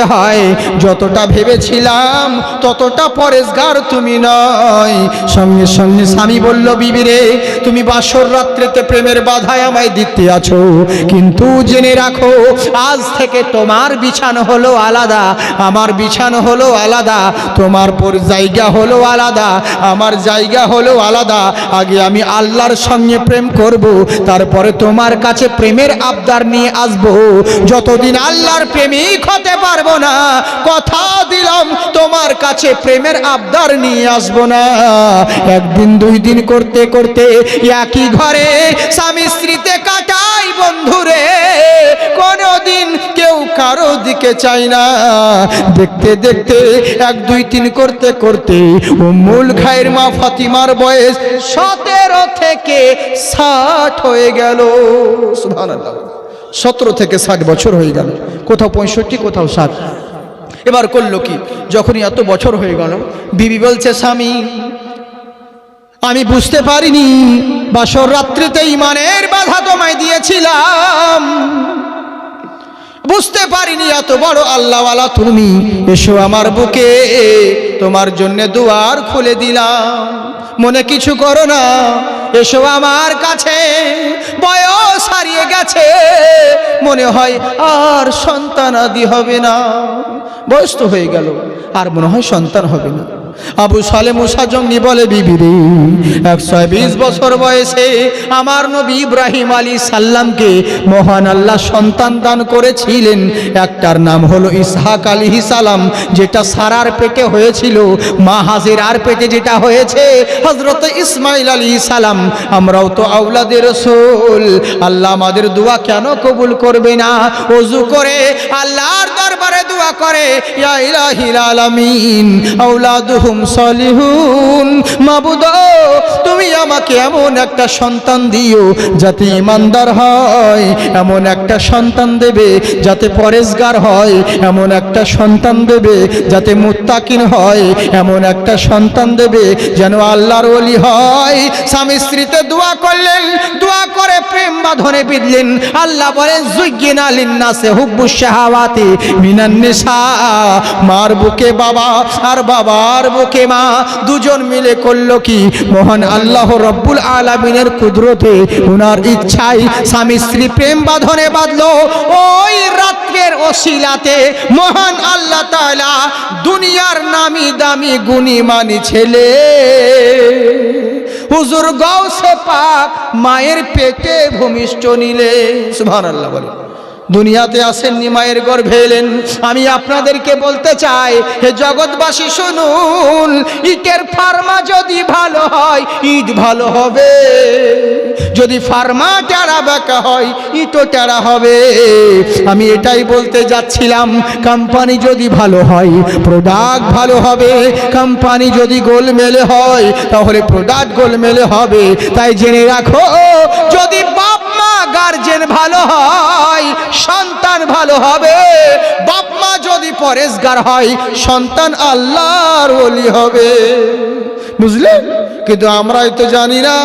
করতে হয়। যতটা ভেবেছিলাম, ততটা পরেশগার তুমি নয়। সঙ্গে সঙ্গে স্বামী বলল বিবিরে তুমি বাসর রাত্রেতে প্রেমের বাধায় আমায় দিতে আছো। কিন্তু জেনে রাখো, আজ থেকে তোমার বিছানো হলো আলাদা, আমার বিছানো হলো আলাদা, তোমার পর জায়গা হলো আলাদা, আমার জায়গা হলো আলাদা। আগে আমি আল্লাহর সঙ্গে প্রেম করব, তারপরে তোমার কাছে প্রেমের আবদার নিয়ে আসব। যতদিন আল্লাহর প্রেমিক হতে পারব না। কথা দিলাম, তোমার কাছে প্রেমের আবদার নিয়ে আসব না। একদিন, দুই দিন করতে করতে একই ঘরে স্বামী স্ত্রীতে কাটাই বন্ধুরে। কোনোদিন কেউ কারও দিকে চাই না। দেখতে দেখতে এক, দুই, তিন করতে করতে ও মূল খায়ের মা ফাতিমার বয়স সতেরো থেকে ষাট হয়ে গেল। সতেরো থেকে ষাট বছর হয়ে গেল। কোথাও পঁয়ষট্টি, কোথাও ষাট এবার করল কি? যখনই এত বছর হয়ে গেল, বিবি বলছে, স্বামী, আমি বুঝতে পারিনি, বাসর রাত্রিতে ইমানের বাধা তোমায় দিয়েছিলাম। বুঝতে পারিনি এত বড় আল্লাহওয়ালা তুমি, এসো আমার বুকে, তোমার জন্য দুয়ার খুলে দিলাম। মনে কিছু করো না এসো আমার কাছে। বয়স হারিয়ে গেছে। মনে হয় আর সন্তান আদি হবে না। বয়স তো হয়ে গেল, আর মনে হয় সন্তান হবে না। আবু সালে মুসা জঙ্গি বলে, বিবিরে, একশো বিশ বছর বয়সে আমার নবী ইব্রাহিম আলী সাল্লামকে মহান আল্লাহ সন্তান দান করেছিলেন। একটার নাম হলো ইসহাক আলী সালাম, যেটা সারার পেটে হয়েছিল। মা হাজিরার পেটে যেটা হয়েছে হজরত ইসমাইল আলী সালাম। আমরাও তো আউলাদের রসুল। আল্লাহ আমাদের দোয়া কেন কবুল করবে না? অজু করে আল্লাহর দরবারে দোয়া করে, ইয়া ইলাহিল আলামিন আউলাদুহুম সলিহুন। মাবুদ, তুমি আমাকে এমন একটা সন্তান দিও যাতে ইমানদার হয়, এমন একটা সন্তান দেবে যাতে পরেশগার হয়, এমন একটা সন্তান দেবে যাতে মুত্তাকিন হয়, এমন একটা সন্তান দেবে যেন আল্লাহর ওলি হয়। স্বামী স্ত্রীতে দোয়া করলেন, দোয়া করে প্রেম বাঁধনে বিঁধলেন আল্লাহ বলেন জুজ্ঞিন আলিন্নাসে হুব্বু শাহাওয়াতি মিনান নিসা। মার বুকে বাবা, আর বাবার বুকে মা, দুজন মিলে করল কি? মহান আল্লাহ রব্বুল আলামিনের কুদরতে ওনার স্বামী স্ত্রী প্রেম বাঁধনে বাঁধলো। ওই রাত্রের ওসিলাতে মহান আল্লাহ তাআলা দুনিয়ার নামি দামি গুণী মানি ছেলে। হুজুর গৌসে পাক মায়ের পেটে ভূমিষ্ঠ নিলে। সুবহানাল্লাহ বলে দুনিয়াতে আসেননি মায়ের গর্ভে এলেন। আমি আপনাদেরকে বলতে চাই, হে জগৎবাসী, শুনুন, ইটের ফার্মা যদি ভালো হয়, ইট ভালো হবে। যদি ফার্মা টেরা বাঁকা হয়, ইটও টেরা হবে। আমি এটাই বলতে যাচ্ছিলাম, কোম্পানি যদি ভালো হয় প্রোডাক্ট ভালো হবে, কোম্পানি যদি গোলমেলে হয়, তাহলে প্রোডাক্ট গোলমেলে হবে। তাই জেনে রাখো, যদি বাপ গার্জেন ভালো হয়, সন্তান ভালো হবে। বাপ মা যদি পরেশগার হয়, সন্তান আল্লাহর ওলি হবে। বুঝলেন কিন্তু আমরাই তো জানি না।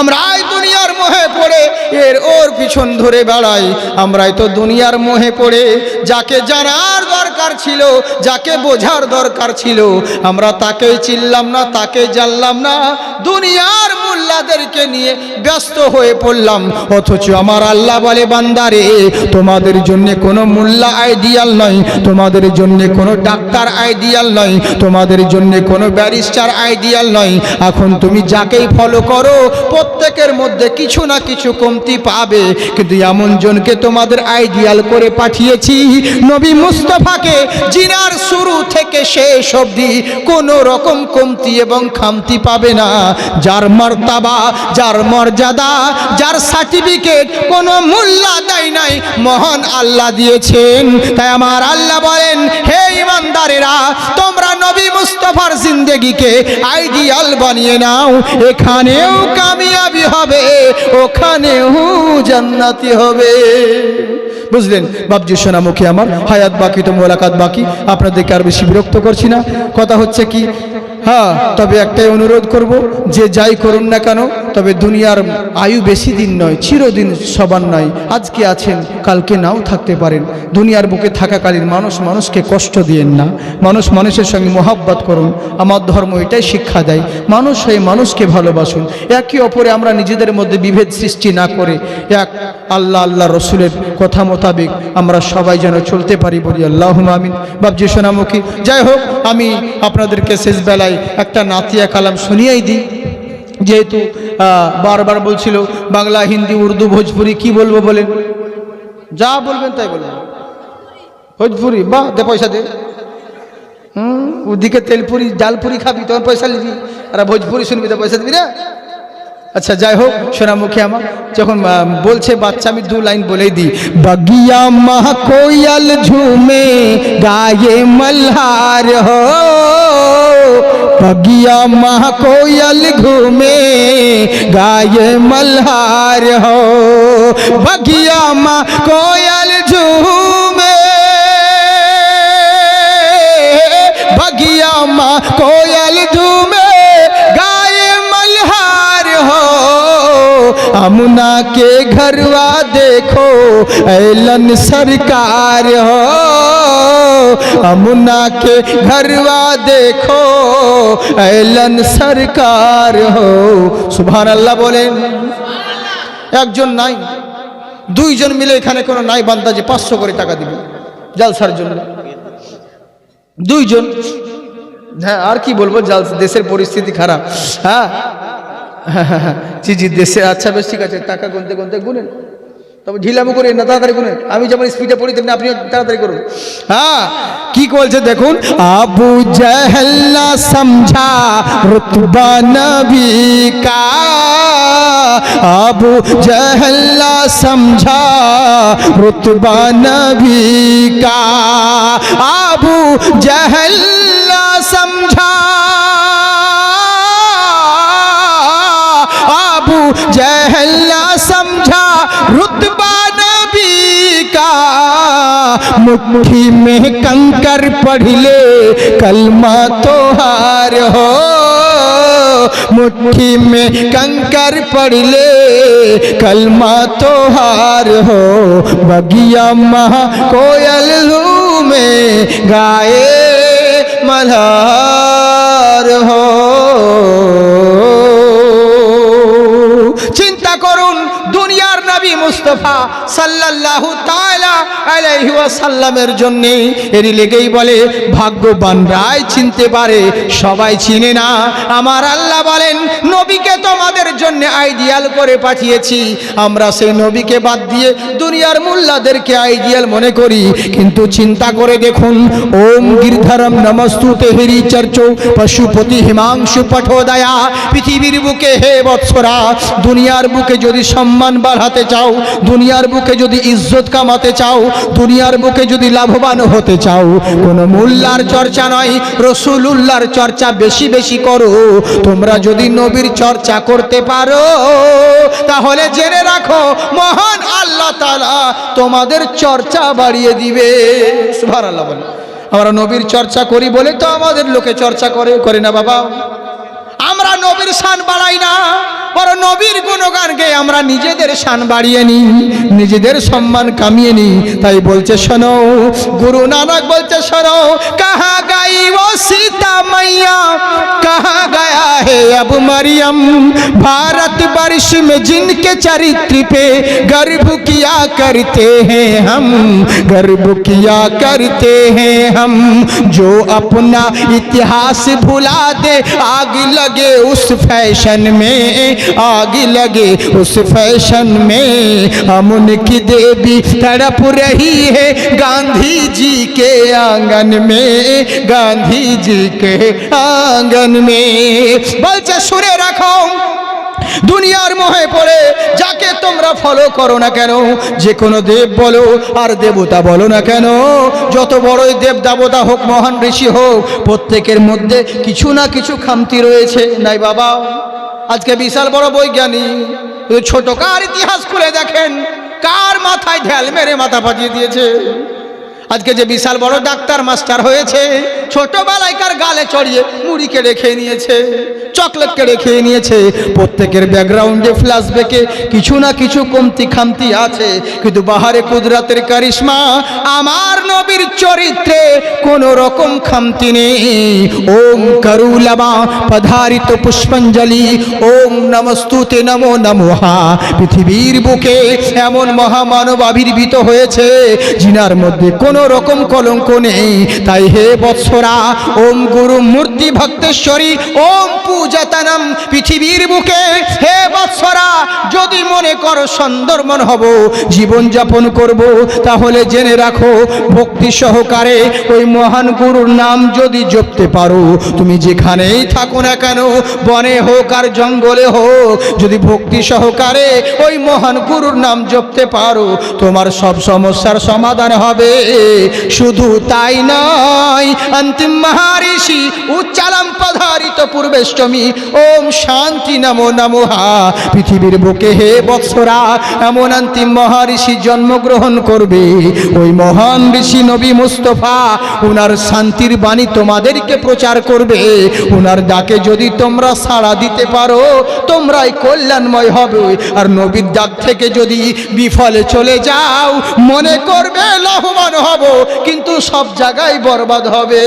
আমরাই দুনিয়ার মোহে পড়ে, এর ওর পিছন ধরে বেড়াই। আমরাই তো দুনিয়ার মোহে পড়ে, যাকে জানার দরকার ছিল, যাকে বোঝার দরকার ছিল, আমরা তাকেই চিনলাম না, তাকে জানলাম না। দুনিয়ার মোল্লাদেরকে নিয়ে ব্যস্ত হয়ে পড়লাম। অথচ আমার আল্লাহ বলে, বান্দারে, তোমাদের জন্য কোনো মোল্লা আইডিয়াল নয়, তোমাদের জন্য কোনো ডাক্তার আইডিয়াল নয়, তোমাদের জন্য কোনো ব্যারিস্টার আইডিয়াল নয়। এখন তুমি যাকেই ফলো করো, প্রত্যেকের মধ্যে কিছু না কিছু কমতি পাবে। কিন্তু এমন জনকে তোমাদের আইডিয়াল করে পাঠিয়েছি, নবী মুস্তফাকে, জিনার শুরু থেকে শেষ অবধি কোনো রকম কমতি এবং খামতি পাবে না। যার মর্তাবা যার মর্যাদা, যার সার্টিফিকেট কোনো মূল্য দেয় নাই, মহান আল্লাহ দিয়েছেন। তাই আমার আল্লাহ বলেন, হে ইমানদারেরা, তোমরা নবী মুস্তফার জিন্দেগিকে আইডিয়াল বানিয়ে নাও। এখানেও কামিয়াবি হবে, ওখানেও জান্নাতি হবে। বুঝলেন? বাবজি সোনামুখী আমার, হায়াত বাকি তো মোলাকাত বাকি। আপনাদেরকে আর বেশি বিরক্ত করছি না। কথা হচ্ছে কি? হ্যাঁ তবে একটাই অনুরোধ করব, যে যাই করুন না কেন, তবে দুনিয়ার আয়ু বেশি দিন নয়, চিরদিন সবার নয়। আজকে আছেন, কালকে নাও থাকতে পারেন। দুনিয়ার বুকে থাকাকালীন মানুষ মানুষকে কষ্ট দিয়েন না। মানুষ মানুষের সঙ্গে মোহাব্বত করুন। আমার ধর্ম এটাই শিক্ষা দেয়। মানুষ হয়ে মানুষকে ভালোবাসুন। একে অপরে আমরা নিজেদের মধ্যে বিভেদ সৃষ্টি না করে এক আল্লাহ আল্লাহ রসুলের কথা মোতাবেক আমরা সবাই যেন চলতে পারি বলি আল্লাহ আমিন। বাবজি সোনামুখী, যাই হোক, আমি আপনাদেরকে শেষ বেলায় একটা নাতিয়া কালাম শুনিয়েই দিই। যেহেতু বারবার বলছিল, বাংলা, হিন্দি, উর্দু, ভোজপুরি কি বলব বলেন? যা বলবেন তাই বলবেন ভোজপুরি বা দে পয়সা দে। হুম, ওদিকে তেলপুরি, জালপুরি খাবি তখন পয়সা নিবি। আর ভোজপুরি শুনবি তো পয়সা দিবি না আচ্ছা যাই হোক সোনামুখী আমার যখন আহ, বলছে বাচ্চা আমি দু লাইন বলেই দিই বগিয়া মাহ কোয়াল ঝুমে গায়ে মলহার হো बगिया मह कोयल घूमे गाये मल्हार हो बगिया मह कोयल झूमे बगिया मह कोयल झूमे अमुना के घरवा देखो ऐलन सरकार हो अमुना के घरवा देखो ऐलन सरकार हो সুবহান আল্লাহ বলেন একজন নাই দুইজন মিলে এখানে কোনো নাই বান্দা যে পাঁচশো করে টাকা দিবে জালসার জন্য দুইজন হ্যাঁ আর কি বলবো জাল দেশের পরিস্থিতি খারাপ হ্যাঁ জি জি দেশে আচ্ছা বেশ, ঠিক আছে, টাকা গুনতে গুনতে গুনেন। তবে ঢিলামো করে না তাড়াতাড়ি গুনেন। আমি যেমন স্পিডে পড়ি, তেমনি আপনিও তাড়াতাড়ি করুন। হ্যাঁ কি বলছে দেখুন? আবু জাহেল্লা সমঝা রুতবা নবী কা। আবু জাহেল্লা সমঝা রুতবা নবী কা। আবু জাহেল্লা সমঝা मुट्ठी में कंकर पढ़ ले कलमा तो हार हो मुट्ठी में कंकर पढ़ ले कलमा तो हार हो बगिया महा कोयल लू में गाए मल्हार हो চিন্তা করুন দুনিয়ার নবী মুস্তফা সাল্লাল্লাহু তাআলা আলাইহি ওয়াসাল্লামের জন্য এরই লেগেই বলে ভাগ্যবানরাই চিনতে পারে, সবাই চিনে না। আমার আল্লাহ বলেন, নবীকে তোমাদের জন্য আইডিয়াল করে পাঠিয়েছি। আমরা সেই নবীকে বাদ দিয়ে দুনিয়ার মোল্লাদেরকে আইডিয়াল মনে করি। কিন্তু চিন্তা করে দেখুন, ওম গিরধরম নমস্তু হেরি চর্চ পশুপতি হিমাংশু পঠোদয়া। পৃথিবীর বুকে হে বৎসরা, দুনিয়ার বুকে যদি সম্মান বাড়াতে চাও, দুনিয়ার বুকে যদি ইজ্জত কামাতে চাও দুনিয়ার বুকে যদি লাভবান হতে চাও, কোনো মোল্লার চর্চা নয়, রসুলুল্লাহর চর্চা বেশি বেশি করো। তোমরা যদি নবীর চর্চা করতে পারো, তাহলে জেনে রাখো, মহান আল্লাহ তাআলা তোমাদের চর্চা বাড়িয়ে দিবে। আমরা নবীর চর্চা করি বলে তো আমাদের লোকে চর্চা করে করে না বাবা? আমরা নবীর শান বাড়াই না বড় নবীর গুণগান গেয়ে আমরা নিজেদের শান বাড়িয়ে নিই নিজেদের সম্মান কামিয়ে নিই তাই বলছে শোনো গুরু নানক বলছে শোনো কাহা গাই ও সীতা मैया कहाँ गया है अब मरियम भारत वर्ष में जिनके चरित्र पे गर्व किया करते हैं हम गर्व किया करते हैं हम जो अपना इतिहास भुला दे आग लगे लागे उस फ़ैशन में, आग लगे उस फ़ैशन में। हम उनकी देवी तड़प रही है गांधी जी के आँगन में, गांधी जी के आँगन में। बल से सुरे रखो। দুনিয়ার মোহে পড়ে, যাকে তোমরা ফলো করো না কেন? যে কোনো দেব বলো, আর দেবতা বলো না কেন? যত বড়ই দেব দেবতা হোক, মহান ঋষি হোক, প্রত্যেকের মধ্যে কিছু না কিছু খামতি রয়েছে। নাই বাবা, আজকে বিশাল বড় বৈজ্ঞানিক, ছোট কার ইতিহাস খুলে দেখেন? কার মাথায় ঢেল মেরে মাথা পাঠিয়ে দিয়েছে? আজকে যে বিশাল বড় ডাক্তার মাস্টার হয়েছে ছোটবেলায়কার গালে চড়িয়ে মুড়িকে রেখে নিয়েছে চকলেট কেড়ে খেয়ে নিয়েছে, প্রত্যেকের ব্যাকগ্রাউন্ডে ফ্ল্যাশব্যাকে কিছু না কিছু কমতি খামতি আছে, কিন্তু বাহারে কুদরাতের কারিশমা আমার নবীর চরিত্রে কোন রকম খামতি নেই। ওম করুলামা পধারিত পুষ্পাঞ্জলি, ওম নমস্তুতে নমো নমোহা। পৃথিবীর বুকে এমন মহামানব আবির্ভূত হয়েছে জিনার মধ্যে কোনো রকম কলঙ্ক নেই। তাই হে বৎসরা, ওম গুরু মূর্তি ভক্তেশ্বরী, ওম পূজাতানম পৃথিবীর বুকে। হে বৎসরা, যদি মনে করো সুন্দরমন হব, জীবন যাপন করব, তাহলে জেনে রাখো, ভক্তি সহকারে ওই মহান গুরুর নাম যদি জপতে পারো, তুমি যেখানেই থাকো না কেন, বনে হোক আর জঙ্গলে হোক, যদি ভক্তি সহকারে ওই মহান গুরুর নাম জপতে পারো, তোমার সব সমস্যার সমাধান হবে। শুধু তাই নয়, অন্তিম মহারিষি উচ্চালাম পধারিত পূর্বেষ্টমী, ওম শান্তি নমো নমোহা পৃথিবীর বুকে হে বৎসরা, এমন অন্তিম মহারিষি জন্মগ্রহণ করবে। ওই মহান ঋষি নবী মুস্তফা, উনার শান্তির বাণী তোমাদেরকে প্রচার করবে। উনার ডাকে যদি তোমরা সাড়া দিতে পারো, তোমরাই কল্যাণময় হবে। আর নবীর ডাক থেকে যদি বিফলে চলে যাও, মনে করবে লাভবান হব। কিন্তু সব জায়গায় বরবাদ হবে।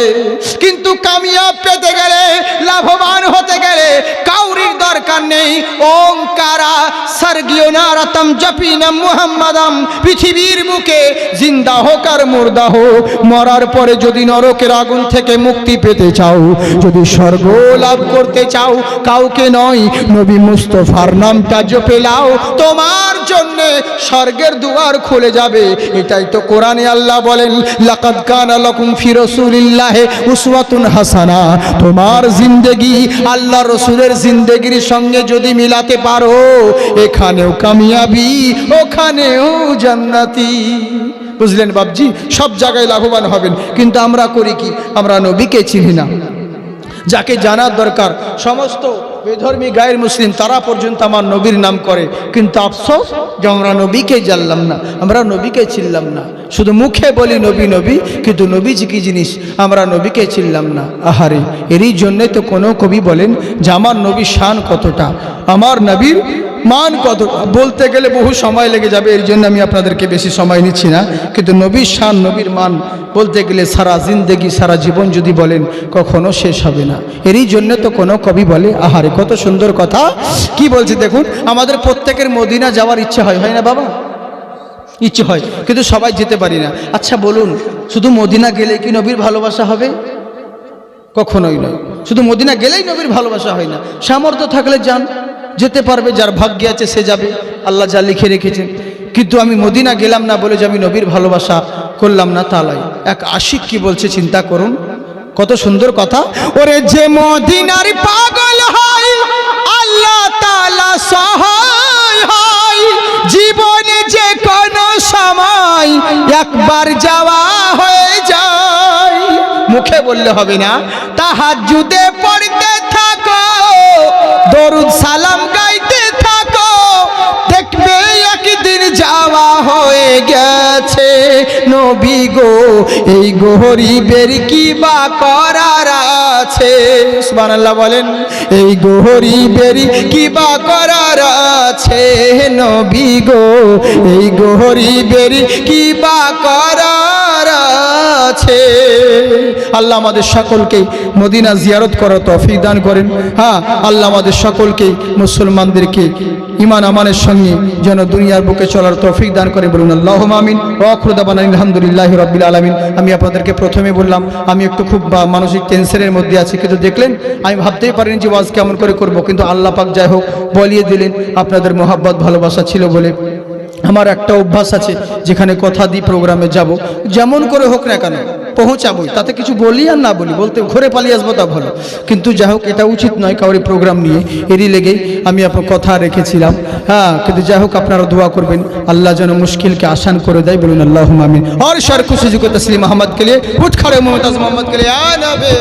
কিন্তু কামিয়াব পেতে গেলে, লাভবান হতে গেলে কাউরির দরকার নেই। ওঙ্কারা স্বর্গীয় নারাতম জপিনা মুহাম্মাদাম, পৃথিবীর বুকে জিন্দা হোক আর মুর্দা হোক। মরার পরে যদি নরকের আগুন থেকে মুক্তি পেতে চাও, যদি স্বর্গ লাভ করতে চাও, কাউকে নয়, নবী মুস্তফার নামটা জপে লাও তোমার জন্যে স্বর্গের দুয়ার খুলে যাবে। এটাই তো কোরআনে আল্লাহ বলেন, লাকাদ কানা লাকুম ফি রাসূলিল্লাহি উসওয়াতুন হাসানা। তোমার জিন্দেগি আল্লাহ রসুলের জিন্দেগির সঙ্গে যদি মিলাতে পারো, এখানেও কামিয়াবি, ওখানেও জান্নাতি। বুঝলেন বাবজি সব জায়গায় লাভবান হবেন। কিন্তু আমরা করি কি? আমরা নবীকে চিনি না। যাকে জানার দরকার, সমস্ত বেধর্মী গায়ের মুসলিম, তারা পর্যন্ত আমার নবীর নাম করে। কিন্তু আফসোস যে আমরা নবীকে জানলাম না, আমরা নবীকে চিনলাম না। শুধু মুখে বলি নবী নবী, কিন্তু নবীজি কি জিনিস? আমরা নবীকে চিনলাম না। আহারে, এরই জন্যে তো কোনো কবি বলেন যে আমার নবীর শান কতটা? আমার নবীর মান কত? বলতে গেলে বহু সময় লেগে যাবে এর জন্য আমি আপনাদেরকে বেশি সময় নিচ্ছি না। কিন্তু নবীর শান, নবীর মান বলতে গেলে সারা জিন্দেগি, সারা জীবন যদি বলেন, কখনো শেষ হবে না। এরই জন্য তো কোনো কবি বলে, আহারে, কত সুন্দর কথা। কি বলছে দেখুন, আমাদের প্রত্যেকের মদিনা যাওয়ার ইচ্ছে হয় হয় না বাবা? ইচ্ছে হয়, কিন্তু সবাই যেতে পারি না। আচ্ছা বলুন, শুধু মদিনা গেলে কি নবীর ভালোবাসা হবে? কখনোই নয়। শুধু মদিনা গেলেই নবীর ভালোবাসা হয় না। সামর্থ্য থাকলে যান। যেতে পারবে, যার ভাগ্যে আছে সে যাবে। আল্লাহ যা লিখে রেখেছেন। কিন্তু আমি মদিনা গেলাম না বলে যে আমি নবীর ভালোবাসা করলাম না তালাই এক আশিক কি বলছে চিন্তা করুন। কত সুন্দর কথা। ওরে যে মদিনার পাগল হয়, আল্লাহ তালা সহায় হয়। জীবনে যে কোনো সময় একবার যাওয়া হয়ে যায়। মুখে বললে হবে না তাহার পড়তে থাকো দরুদ সালাম গাইতে থাকো। দেখবে একদিন যাওয়া হয়ে গেছে। নবী গো, এই গরিবের কি বা করার আছে? সুবহানাল্লাহ বলেন, এই গরিবের কি বা করার আছে? নবী গো, এই গরিবের কি বা করার আছে? আল্লাহ আমাদের সকলকে মদিনা জিয়ারত করার তৌফিক দান করেন। হ্যাঁ আল্লাহ আমাদের সকলকে মুসলমানদেরকে ইমান আমানের সঙ্গে যেন দুনিয়ার বুকে চলার তফিক দান করে বলুন আল্লাহ আমিন। ওয়াখরুদাবান আলহামদুলিল্লাহ রবিল আলমিন। আমি আপনাদেরকে প্রথমে বললাম, আমি একটু খুব মানসিক টেনশনের মধ্যে আছি, কিন্তু দেখলেন, আমি ভাবতেই পারিনি যে ওয়াজ কেমন করে করব, কিন্তু আল্লাহ পাক যাই হোক বলিয়ে দিলেন, আপনাদের মোহাব্বত, ভালোবাসা ছিল বলে। আমার একটা অভ্যাস আছে, যেখানে কথা দিই প্রোগ্রামে যাব, যেমন করে হোক না কেন। পৌঁছাবই তাতে কিছু বলি আর না বলি বলতে ঘরে পালিয়ে আসবো তা ভালো কিন্তু যাই হোক এটা উচিত নয় কাউরি প্রোগ্রাম নিয়ে এরই লেগেই আমি আপনার কথা রেখেছিলাম হ্যাঁ কিন্তু যাই হোক আপনারা দোয়া করবেন আল্লাহ যেন মুশকিলকে আসান করে দেয় বলুন আল্লাহ আমিন और शर खुशी जुको तस्लीम मोहम्मद के लिए उठ खड़े मोहम्मद मोहम्मद के लिए आ नबी